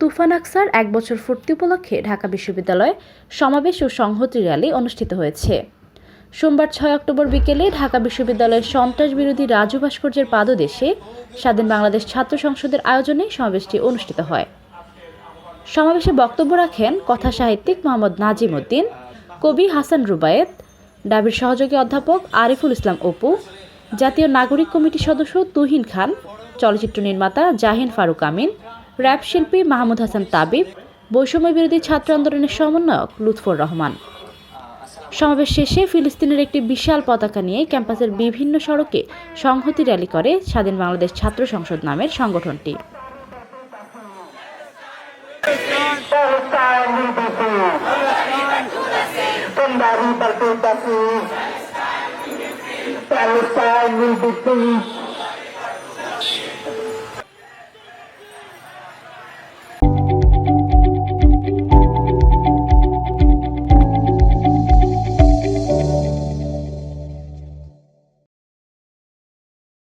তুফান আকসার এক বছর পূর্তি উপলক্ষে ঢাকা বিশ্ববিদ্যালয়ে সমাবেশ ও সংহতি র্যালি অনুষ্ঠিত হয়েছে। সোমবার ছয় অক্টোবর বিকেলে ঢাকা বিশ্ববিদ্যালয়ের সন্ত্রাস বিরোধী রাজু ভাস্কর্যের পাদদেশে স্বাধীন বাংলাদেশ ছাত্র সংসদের আয়োজনে সমাবেশটি অনুষ্ঠিত হয়। সমাবেশে বক্তব্য রাখেন কথা সাহিত্যিক মোহাম্মদ নাজিম উদ্দিন, কবি হাসান রুবায়েত, ডাবির সহযোগী অধ্যাপক আরিফুল ইসলাম অপু, জাতীয় নাগরিক কমিটির সদস্য তুহিন খান চলচ্চিত্র নির্মাতা জাহিন ফারুক আমিন র্যাপ শিল্পী মাহমুদ হাসান তাবিব বৈষম্য বিরোধী ছাত্র আন্দোলনের সমন্বয়ক লুৎফর রহমান সমাবেশ শেষে ফিলিস্তিনের একটি বিশাল পতাকা নিয়ে ক্যাম্পাসের বিভিন্ন সড়কে সংহতি র্যালি করে স্বাধীন বাংলাদেশ ছাত্র সংসদ নামের সংগঠনটি Palestine will be free